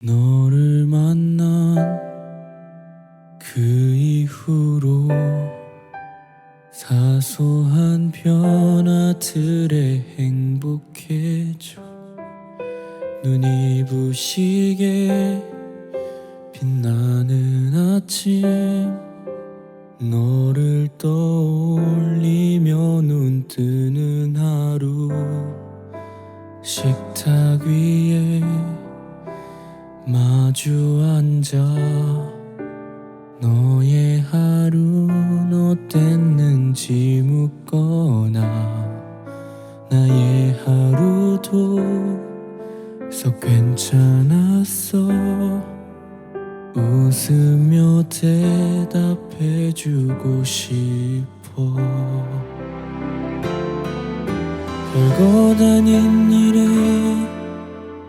너를 만난 그 이후로 사소한 변화들에 행복해져 눈이 부시게 빛나는 아침 너를 떠올 앉아 너의 하루는 어땠는지 묻거나 나의 하루도 썩 괜찮았어. 웃으며 대답해주고 싶어. 별거 아닌 일에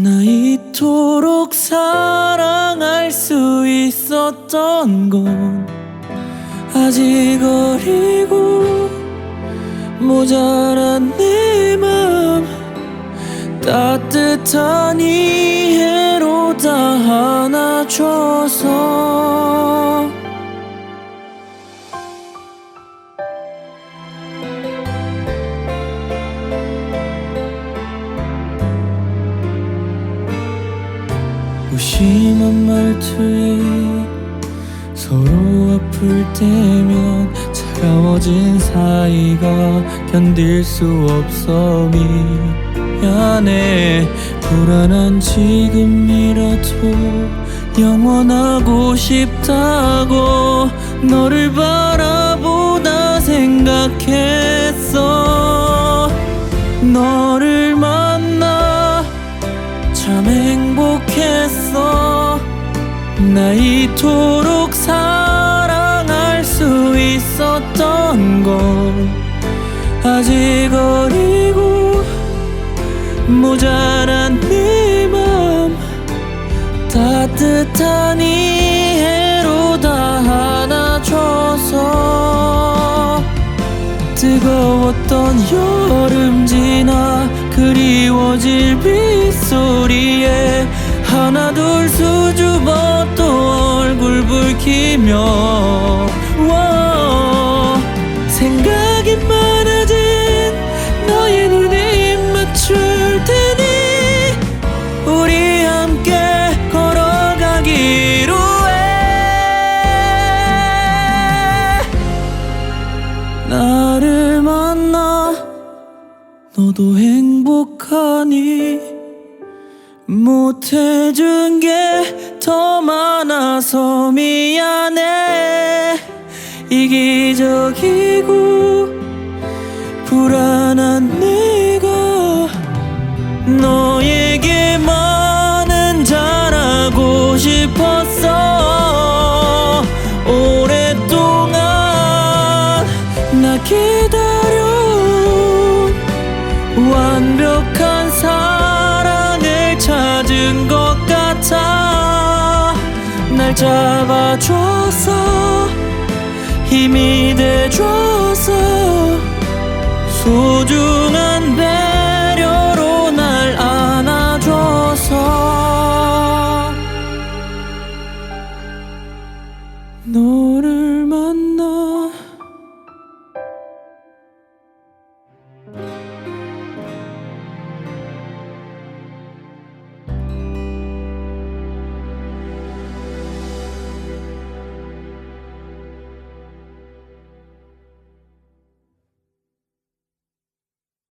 나 이토록 사랑할 수 있었던 건 아직 어리고 모자란 내 맘 따뜻한 이해로 다 안아줘서 무심한 말투에 서로 아플 때면 차가워진 사이가 견딜 수 없어 미안해. 불안한 지금이라도 영원하고 싶다고 너를 바라보다 생각했어. 너를 만나 참행 복했어. 나 이토록 사랑할 수 있었던 건 아직 어리고 모자란 내맘 따뜻한 이해로 다 안아줘서 뜨거웠던 여름 지나 그리워질 빗소리에 하나 둘 수줍어 또 얼굴 붉히며 워, 생각이 많아진 너의 눈에 입 맞출 테니 우리 함께 걸어가기로 해. 나를 만나 너도 행복하니 못해준 게 더 많아서 미안해. 이기적이고 불안한 내 날 잡아줘서 힘이 돼줘서 소중한 배